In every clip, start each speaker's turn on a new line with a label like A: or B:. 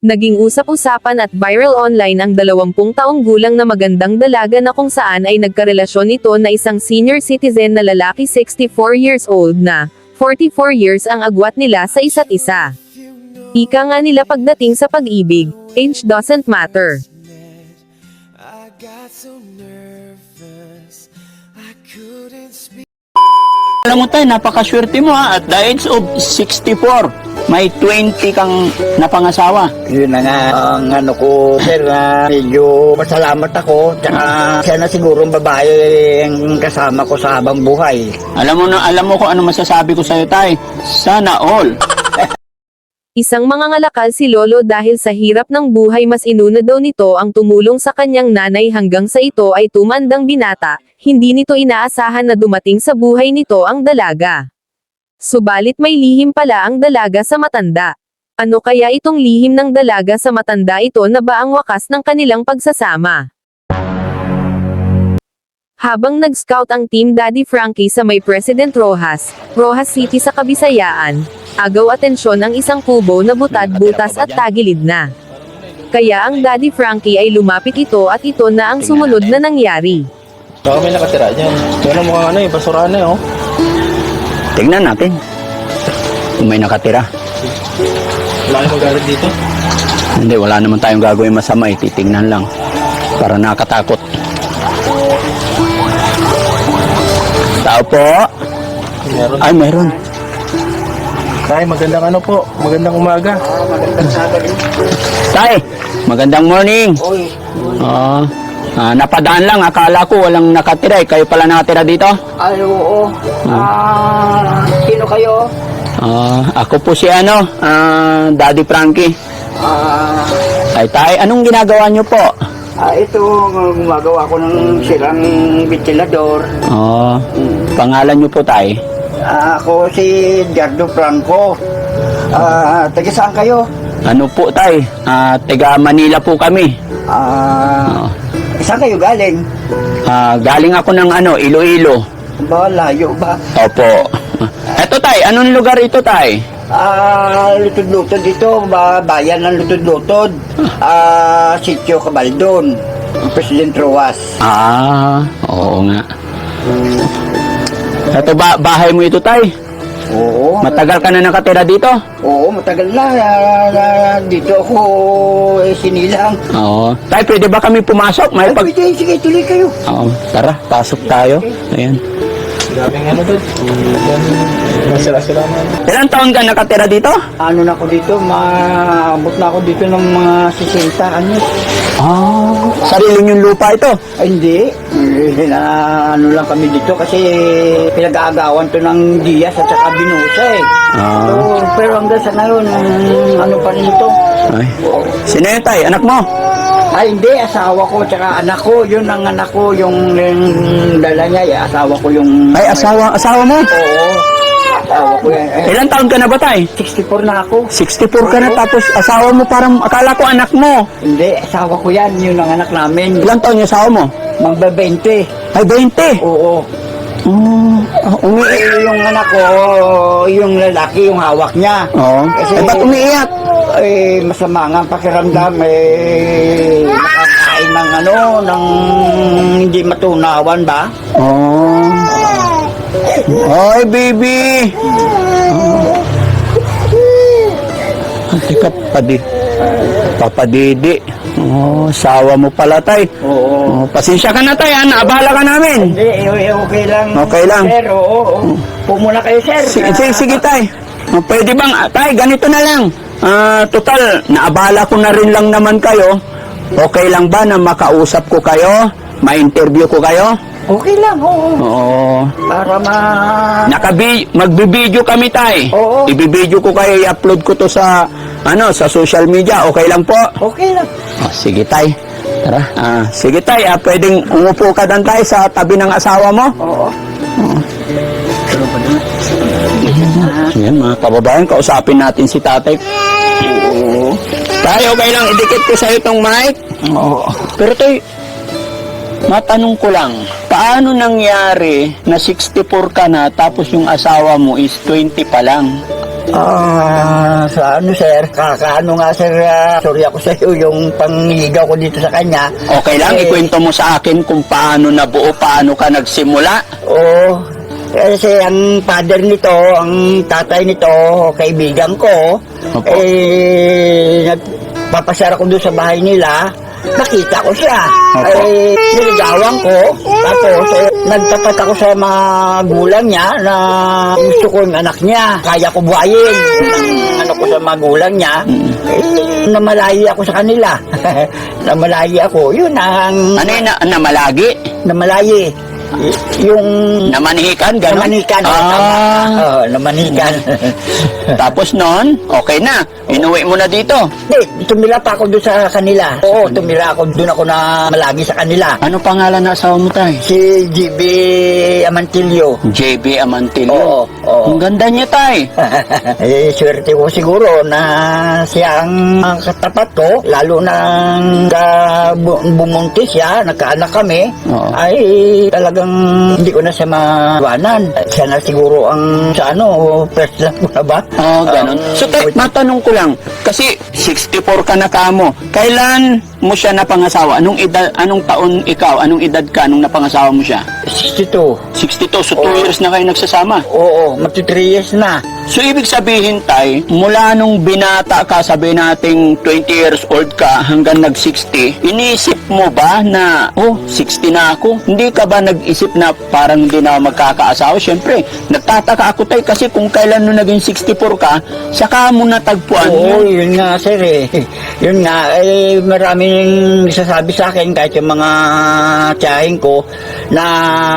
A: Naging usap-usapan at viral online ang 20 taong gulang na magandang dalaga na kung saan ay nagkarelasyon nito na isang senior citizen na lalaki 64 years old na 44 years ang agwat nila sa isa't isa. Ika nga nila pagdating sa pag-ibig, age doesn't matter.
B: Alam mo tayo, napakaswerte mo ha, at the age of 64, may 20 kang napangasawa.
C: Yun na nga ang ano ko, sir, na medyo masalamat ako. Tsaka siya na siguro ang babae ang kasama ko sa habang buhay.
B: Alam mo na, alam mo kung ano masasabi ko sa'yo tay, sana all.
A: Isang mga ngalakal si Lolo dahil sa hirap ng buhay mas inuna daw nito ang tumulong sa kanyang nanay hanggang sa ito ay tumandang binata, hindi nito inaasahan na dumating sa buhay nito ang dalaga. Subalit may lihim pala ang dalaga sa matanda. Ano kaya itong lihim ng dalaga sa matanda ito na ba ang wakas ng kanilang pagsasama? Habang nag-scout ang Team Daddy Frankie sa may President Rojas, Rojas City sa Kabisayaan, agaw atensyon ang isang kubo na butad-butas at tagilid na. Kaya ang Daddy Frankie ay lumapit ito at ito na ang sumunod na nangyari.
D: Baka may nakatira dyan. Pero mukhang ano eh, basura na eh, oh.
B: Tingnan natin. Kung may nakatira.
D: Wala kang magalit dito.
B: Hindi, wala naman tayong gagawin masama eh. Titingnan lang. Para nakatakot. Tao po.
D: Meron.
B: Ay, meron.
D: Tay, magandang ano po. Magandang umaga.
B: Tay, magandang morning. Ah, ah, napadaan lang. Akala ko walang nakatira eh. Kayo pala nakatira dito?
C: Ay, oo. Ah, sino kayo?
B: Ah, ako po si ano, ah, Daddy Frankie.
C: Ah,
B: Tay, tay, anong ginagawa niyo po?
C: ah, ito, gumagawa ko ng sirang ventilador.
B: Oh, pangalan niyo po, tay?
C: Ah, ako si Jardo Franco. Ah, taga saan kayo?
B: Ano po, tay? Ah, taga Manila po kami.
C: Ah, saan kayo galing?
B: Ah, galing ako ng ano, Iloilo.
C: Ba, layo ba?
B: Opo. Eto, tay, anong lugar ito, tay?
C: Ah, lutod-lutod dito, ba, bayan ng lutod-lutod. Ah, sitio Cabaldon. President Roas.
B: Ah, oo nga. Eto ba, bahay mo ito, tay?
C: Oo.
B: Matagal ka na nakatira dito?
C: Oo, matagal na. Ah, dito ako eh, sinilang.
B: Oo. Tay, pwede ba kami pumasok? May
C: Ay,
B: pag...
C: pwede, sige, tuloy kayo.
B: Oo, tara, pasok tayo. Ayan.
D: Daming ano doon. Masira-sira na.
B: Ilang taon ka nakatira dito?
C: Ano na ako dito, maabot na ako dito ng mga 60 anos.
B: Ah, sarili niyong lupa ito.
C: Ay, hindi. Eh, na, ano lang kami dito kasi pinag-aagawan to ng Diaz at saka Binusa eh.
B: Ah.
C: So, pero hanggang sa ngayon, mm, ano pa rin ito?
B: Ay. Sino yun, tay? Anak mo?
C: Ay, hindi. Asawa ko tsaka anak ko. Yun ang anak ko. Yung, yung dala niya. eh, asawa ko yung...
B: Ay, asawa, asawa mo?
C: Oo. Eh,
B: Ilang taon ka na ba, tay?
C: 64 na ako.
B: 64 ka na, tapos asawa mo parang, akala ko anak mo.
C: Hindi, asawa ko yan. Yun ang anak namin.
B: Ilang taon yung asawa mo?
C: Magba 20.
B: Ay, 20.
C: Oo.
B: Mm, umi...
C: Eh, yung anak ko, yung lalaki, yung hawak niya.
B: Oo.
C: Kasi-
B: Eh, ba't umiiyak?
C: Eh, masama nga ang pakiramdam. Eh, nakakain ng ano, ng hindi matunawan ba?
B: Oh. Ay, baby. Oh. Ah, teka, padi. Papadidi. Oh, sawa mo pala, tay.
C: Oo.
B: Oh, pasensya ka na, tay. Ha? Naabala ka namin.
C: Hindi, eh, okay lang.
B: Okay lang.
C: Sir, oo. oo. Pumuna kayo, sir.
B: Sige, sige, sige, tay. Oh, pwede bang, ah, tay, ganito na lang. Ah, total, naabala ko na rin lang naman kayo. Okay lang ba na makausap ko kayo? Ma-interview ko kayo?
C: Okay lang, oo.
B: Oo.
C: Para ma...
B: Nakabi magbibideo kami tay.
C: Oo.
B: Ibibideo ko kayo, i-upload ko to sa ano, sa social media. Okay lang po?
C: Okay lang.
B: Oh, sige tay. Tara. Ah, sige tay, ah, pwedeng umupo ka dan tay sa tabi ng asawa mo.
C: Oo.
B: Yan mga kababayan, kausapin natin si tatay. Oo. Tay, okay lang, idikit ko sa'yo itong mic. Oo. Pero tay, matanong ko lang, paano nangyari na 64 ka na tapos yung asawa mo is 20 pa lang?
C: Ah, sa ano sir, kakaano nga sir, ah, sorry ako sa iyo yung pangligaw ko dito sa kanya.
B: Okay lang,
C: Eh,
B: ikwento mo sa akin kung paano nabuo, paano ka nagsimula.
C: Oo. Kasi ang father nito, ang tatay nito, kaibigan ko,
B: Opo.
C: eh, nagpapasyara ko doon sa bahay nila, nakita ko siya.
B: Opo.
C: Eh, niligawan ko. Tapos, eh, nagtapat ako sa mga gulang niya na gusto ko yung anak niya. Kaya ko buhayin. Ano ko sa mga gulang niya. Eh, namalayi ako sa kanila. namalayi ako. Yun ang
B: Ano yun, na, namalagi?
C: namalayi. Yung
B: Namanihikan, gano'n?
C: namanikan.
B: Ah,
C: Oo, namanikan.
B: tapos noon, okay na. Inuwi mo na dito.
C: Hindi, tumira pa ako doon sa kanila. Oo, tumira ako. Doon ako na malagi sa kanila.
B: Ano pangalan na asawa mo tay?
C: Si GB Amantilio.
B: JB Amantilio.
C: Oo, oo.
B: Ang ganda niya tay.
C: eh, swerte ko siguro na siya ang katapat ko, lalo na uh, bumuntis siya, nagkaanak kami,
B: Oo.
C: ay talagang hindi ko na siya mawanan. Siya na siguro ang sa ano, first love ko na ba?
B: Oh, ganun.
C: Ang-
B: So, tay, matanong ko lang, kasi 64 ka na kamo. Kailan mo siya napangasawa? Anong edad, anong taon ikaw? Anong edad ka nung napangasawa mo siya?
C: 62.
B: 62. So, 2
C: Oo.
B: years na kayo nagsasama.
C: Oo, magti 3 years na.
B: So, ibig sabihin, tay, mula nung binata ka, sabi nating 20 years old ka hanggang nag-60, iniisip mo ba na, oh, 60 na ako? Hindi ka ba nag-isip na parang hindi na magkakaasawa? Siyempre, nagtataka ako, tay, kasi kung kailan nung naging 64 ka, saka mo natagpuan
C: Oo,
B: yun.
C: yun nga sir eh. Yun nga, eh, maraming sasabi sa akin kahit yung mga tiyahin ko na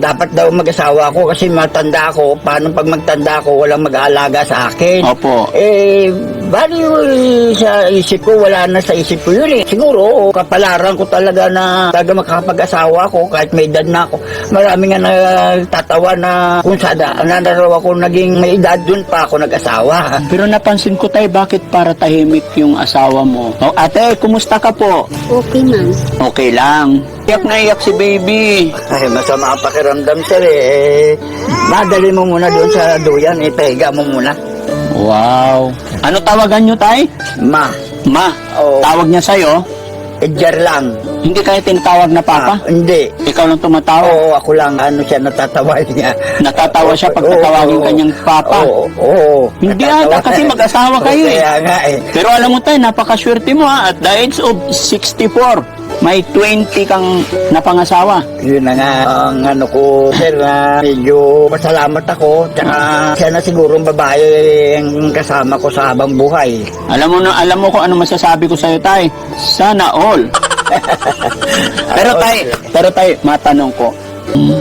C: dapat daw mag-asawa ako kasi matanda ako. Paano pag magtanda ako, walang mag-aalaga sa akin.
B: Opo.
C: Eh, bali eh, sa isip ko, wala na sa isip ko yun eh. Siguro, kapalaran ko talaga na talaga makakapag-asawa ako kahit may edad na ako. Marami nga nagtatawa na kung sada, nanaraw ako naging may edad, dun pa ako nag-asawa.
B: Pero napansin ko, tay, bakit para tahimik yung asawa mo? Oh, ate, kumusta ka po?
E: Okay, ma'am.
B: Okay lang. Iyak na iyak si baby.
C: Ay, masama ang pakiramdam, sir eh. eh. Madali mo muna doon sa duyan, ipahiga mo muna.
B: Wow. Ano tawagan nyo, tay?
C: Ma,
B: Ma.
C: Oo.
B: Tawag niya sa'yo?
C: edger lang.
B: Hindi kayo tinatawag na papa?
C: Ah, hindi.
B: Ikaw lang tumatawag?
C: Oo, ako lang, ano siya, natatawa niya.
B: Natatawa siya pag
C: Oo,
B: tatawagin
C: oo.
B: kanyang papa?
C: Oo, oo.
B: Hindi
C: natatawa.
B: ata, kasi mag-asawa kayo eh.
C: Kaya nga eh.
B: Pero alam mo tayo, napakaswerte mo ha. At the age of 64, may 20 kang napangasawa.
C: Yun na nga, ang ano ko, sir, na medyo masalamat ako. Tsaka siya na siguro ang babae ang kasama ko sa habang buhay.
B: Alam mo na, alam mo kung ano masasabi ko sa'yo, tay. Sana all. pero tay, pero tay, matanong ko.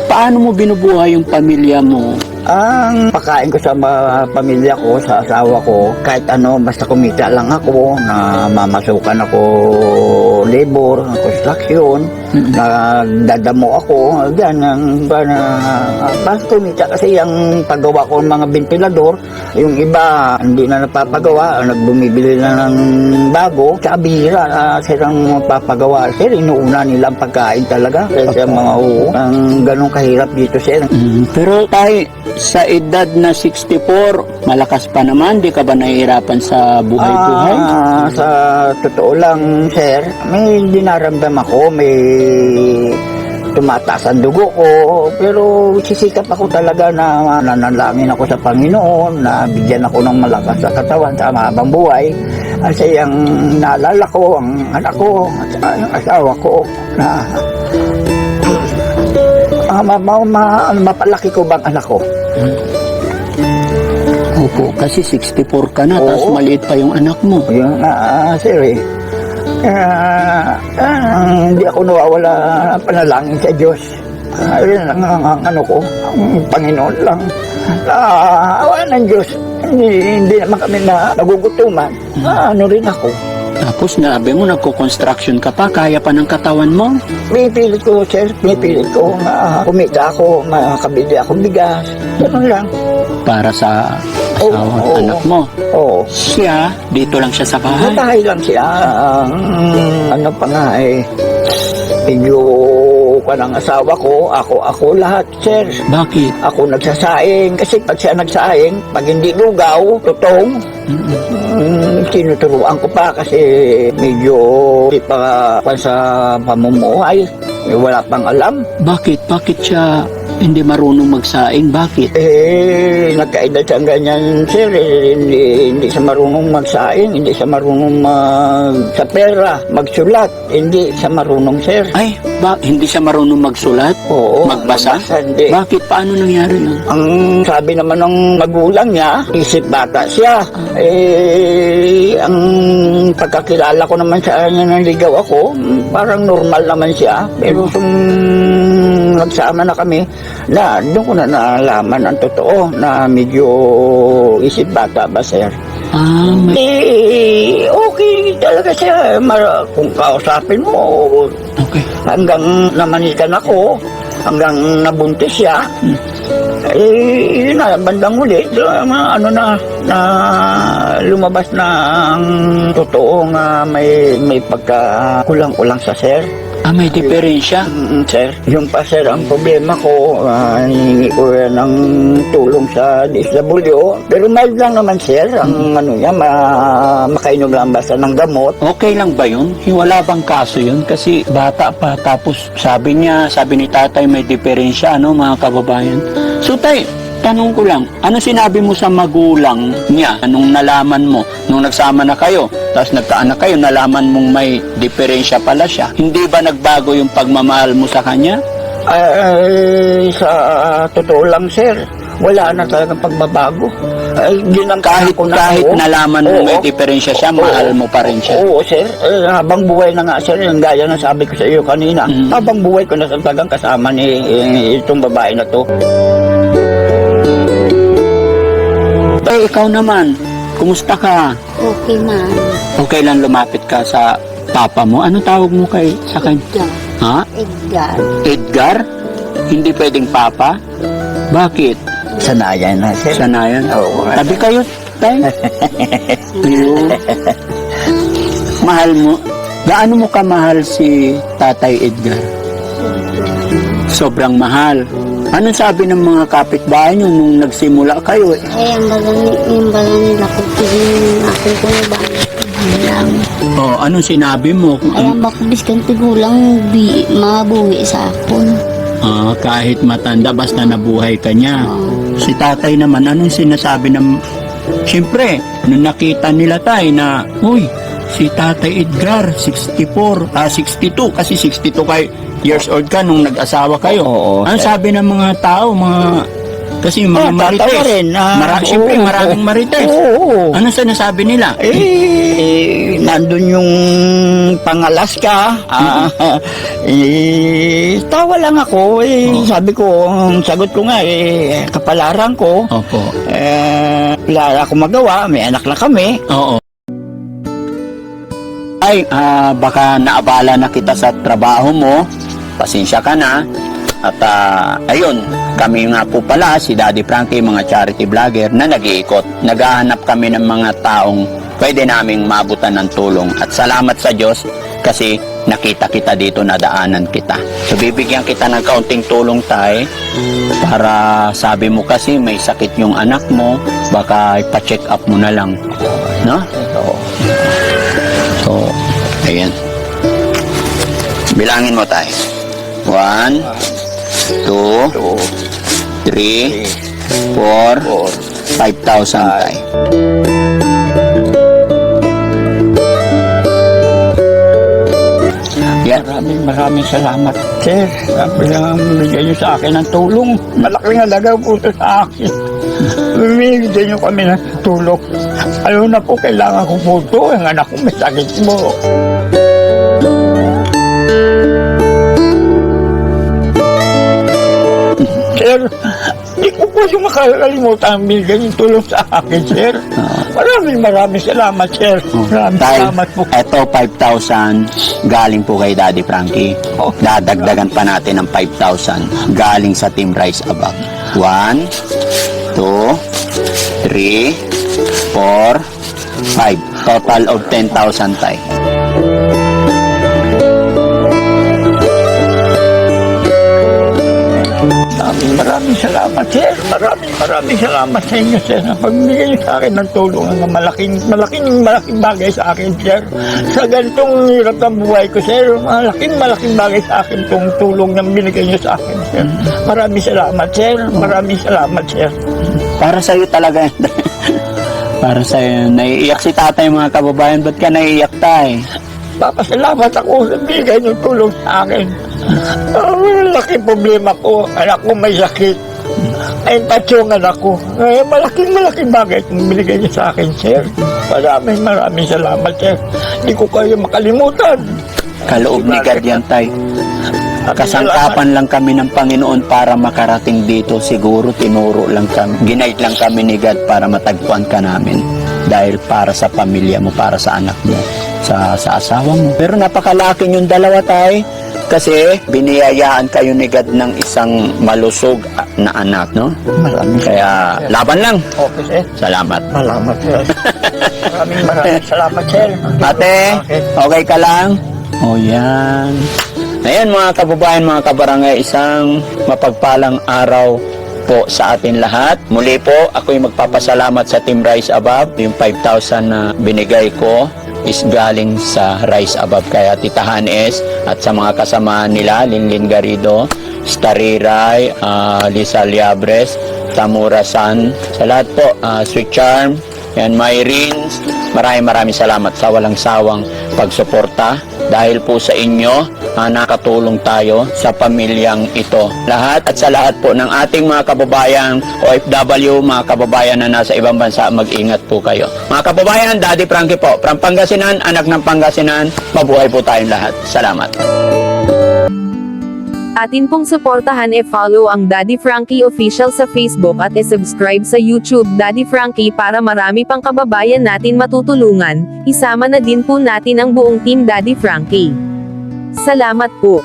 B: Paano mo binubuhay yung pamilya mo?
C: Ang pakain ko sa mga pamilya ko, sa asawa ko, kahit ano, basta kumita lang ako, na mamasukan ako labor, construction, nagdadamo ako, yan, ang, na, basta kumita kasi yung paggawa ko ng mga ventilador, yung iba, hindi na napapagawa, nagbumibili na ng bago, sa bihira, uh, silang papagawa, sir, inuuna nila ang pagkain talaga, kasi ang mga oo, ang ganong kahirap dito, sir.
B: Mm, pero tay, sa edad na 64, malakas pa naman, di ka ba nahihirapan sa buhay-buhay?
C: Ah, sa totoo lang, sir, may dinaramdam ako, may tumataas ang dugo ko, pero sisikap ako talaga na nanalangin ako sa Panginoon, na bigyan ako ng malakas sa katawan sa mahabang buhay. Kasi ang naalala ko, ang anak ko, at yung asawa ko, na ah, ma, ma, ma, mapalaki ko bang anak ko?
B: Opo, kasi 64 ka na,
C: Oo.
B: tapos maliit pa yung anak mo.
C: Yun nga, ah, sir eh. Ah, hindi ako nawawala ng panalangin sa Diyos. Ah, yun lang ang, ang ano ko, ang Panginoon lang. Ah, awa ng Diyos. Hindi, hindi naman kami na nagugutuman. Ah, ano rin ako.
B: Tapos nabi mo, nagko-construction ka pa, kaya pa ng katawan mo.
C: Pinipilit ko, sir. Pinipilit ko na kumita ako, makabili ako bigas. Ganun lang.
B: Para sa asawa at
C: oo.
B: anak mo.
C: Oo.
B: Siya, dito lang siya sa bahay.
C: Matahay lang siya. Ang ano pa nga eh, medyo pa ng asawa ko, ako, ako lahat, sir.
B: Bakit?
C: Ako nagsasaing. Kasi pag siya nagsaing, pag hindi lugaw, tutong, mm, tinuturuan ko pa kasi medyo di pa pa sa pamumuhay. Wala pang alam.
B: Bakit? Bakit siya hindi marunong magsaing? Bakit?
C: Eh, nagkaedad siyang ganyan, sir. Eh, hindi, hindi siya marunong magsaing, hindi siya marunong mag, sa pera, magsulat. Hindi siya marunong, sir.
B: Ay, ba, hindi siya marunong magsulat?
C: Oo.
B: Magbasa?
C: Hindi.
B: Bakit? Paano nangyari nun?
C: Ang sabi naman ng magulang niya, isip bata siya. Eh, ang pagkakilala ko naman sa kanya nang ligaw ako, parang normal naman siya. Pero kung nagsama na kami, na doon ko na naalaman ang totoo na medyo isip bata ba, sir?
B: Ah, may...
C: Eh, okay talaga siya. Mar- kung kausapin mo,
B: Okay.
C: hanggang namanikan ako, hanggang nabuntis siya. Eh, yun na, bandang huli, uh, ano na, na lumabas na ang totoo nga may, may pagka kulang-kulang sa sir.
B: Ah, may diferensya.
C: Mm, sir, yung pa sir, ang problema ko, uh, hihingi ko yan ng tulong sa DSW. Pero mild lang naman sir, ang ano niya, ma, makainom lang basta ng gamot.
B: Okay lang ba yun? Wala bang kaso yun? Kasi bata pa, tapos sabi niya, sabi ni tatay may diferensya, ano mga kababayan? So tay, tanong ko lang, ano sinabi mo sa magulang niya nung nalaman mo, nung nagsama na kayo, tapos nagkaanak kayo, nalaman mong may diferensya pala siya? Hindi ba nagbago yung pagmamahal mo sa kanya?
C: Ay, sa totoo lang, sir, wala na talagang pagbabago. Ay, ginang
B: Kahit,
C: ko na
B: kahit
C: ako.
B: nalaman mo may
C: Oo.
B: diferensya siya,
C: Oo.
B: mahal mo pa rin siya.
C: Oo, sir. Eh, habang buhay na nga, sir, yung gaya na sabi ko sa iyo kanina,
B: Mm.
C: habang buhay ko na talagang kasama ni eh, itong babae na to.
B: Eh, ikaw naman, kumusta ka?
E: Okay man.
B: Okay lang lumapit ka sa papa mo. Ano tawag mo kay sa kanya?
E: Edgar.
B: Ha?
E: Edgar.
B: Edgar? Hindi pwedeng papa? Bakit?
C: Sanayan na, sir.
B: Sanayan?
C: Oo.
B: Tabi kayo, tay. Ayun. Mahal mo. Gaano mo kamahal si Tatay Edgar? Sobrang mahal. Anong sabi ng mga kapitbahay nyo nung nagsimula kayo?
E: Ay, ang baga, yung baga nila ko, yung aking kulaban. Tigulang.
B: Oh, anong sinabi mo?
E: Ay, ang bakbis kang tigulang bi, mabuhi sa akon.
B: Ah, kahit matanda, basta nabuhay ka niya. Si tatay naman, anong sinasabi ng... Siyempre, nung nakita nila tayo na, Uy, si tatay Edgar, 64, ah, 62, kasi 62 kay years old ka nung nag-asawa kayo.
C: Oo,
B: Ano sabi ng mga tao, mga... Kasi mga
C: Ah,
B: marites.
C: rin. ah,
B: Mara- Siyempre, maraming
C: oo.
B: marites.
C: Oo.
B: Ano sinasabi nila?
C: Eh, nandun yung pangalas ka. Ah, eh, tawa lang ako. Eh, Sabi ko, ang sagot ko nga, eh, kapalaran ko.
B: Opo.
C: Eh, wala ako magawa. May anak na kami.
B: Oo. Ay, ah, baka naabala na kita sa trabaho mo. Pasensya ka na. At ah, ayun, kami nga po pala, si Daddy Frankie, mga charity vlogger na nag-iikot. Naghahanap kami ng mga taong pwede naming mabutan ng tulong. At salamat sa Diyos kasi nakita kita dito, nadaanan kita. So bibigyan kita ng kaunting tulong tay para sabi mo kasi may sakit yung anak mo, baka ipa-check up mo na lang. No?
C: Oo.
B: Ayan. Bilangin mo tayo. One, two, three, four, five thousand tayo. Yan.
C: maraming maraming salamat. Sir, sabi lang bigyan niyo sa akin ng tulong. Malaking halaga po ito sa akin. Bibigyan niyo kami ng tulong. Ayaw na po, kailangan ko po ito. Ang anak ko may sakit mo. Sir, di ko po yung makakalimutan ang bigyan yung tulong sa akin, sir. Maraming maraming salamat, sir. Maraming
B: Tay,
C: salamat po.
B: eto 5,000 galing po kay Daddy Frankie.
C: Oh.
B: Dadagdagan pa natin ng 5,000 galing sa Team Rise Above. 1, 2, 3, 4, 5. Total of 10,000 tay.
C: Maraming salamat sa inyo, sir. na Pagbigay niyo sa akin ng tulong na malaking, malaking, malaking bagay sa akin, sir. Sa ganitong hirap ng buhay ko, sir. Malaking, malaking bagay sa akin itong tulong na binigay niyo sa akin, sir. Maraming salamat, sir. Maraming salamat, sir.
B: Para sa iyo talaga. Para sa iyo. Naiiyak si tatay mga kababayan. Ba't ka naiiyak tay?
C: Papasalamat ako sa bigay niyo tulong sa akin. Oh, laki problema ko. Anak ko may sakit. Ay, tatsyo ang anak ko. Kaya malaking malaking bagay itong binigay niyo sa akin, sir. Maraming maraming salamat, sir. Hindi ko kayo makalimutan.
B: Kaloob ni God yan tay. Kasangkapan lang kami ng Panginoon para makarating dito. Siguro tinuro lang kami. Ginaid lang kami ni God para matagpuan ka namin. Dahil para sa pamilya mo, para sa anak mo, sa, sa asawa mo. Pero napakalaki yung dalawa tay. Kasi biniyayaan kayo ni God ng isang malusog na anak, no?
C: Maraming
B: Kaya laban lang.
C: Okay, sir.
B: Salamat.
C: Salamat, sir. maraming maraming salamat, sir.
B: Ate, okay ka lang? O yan. Ayan mga kababayan, mga kabarangay, isang mapagpalang araw po sa atin lahat. Muli po, ako'y magpapasalamat sa Team Rise Above. Yung 5,000 na binigay ko is galing sa Rise Above kaya Tita Hanes at sa mga kasama nila, Linlin Garrido, Stariray, uh, Lisa Liabres, Tamura San, sa lahat po, ah, Sweet Charm, yan, Myrins, maraming maraming salamat sa walang sawang pagsuporta. Dahil po sa inyo, ah, nakatulong tayo sa pamilyang ito. Lahat at sa lahat po ng ating mga kababayan, OFW, mga kababayan na nasa ibang bansa, mag-ingat po kayo. Mga kababayan, Daddy Frankie po, from Pangasinan, anak ng Pangasinan, mabuhay po tayong lahat. Salamat.
A: Atin pong suportahan e follow ang Daddy Frankie Official sa Facebook at e subscribe sa YouTube Daddy Frankie para marami pang kababayan natin matutulungan, isama na din po natin ang buong team Daddy Frankie. Salamat po.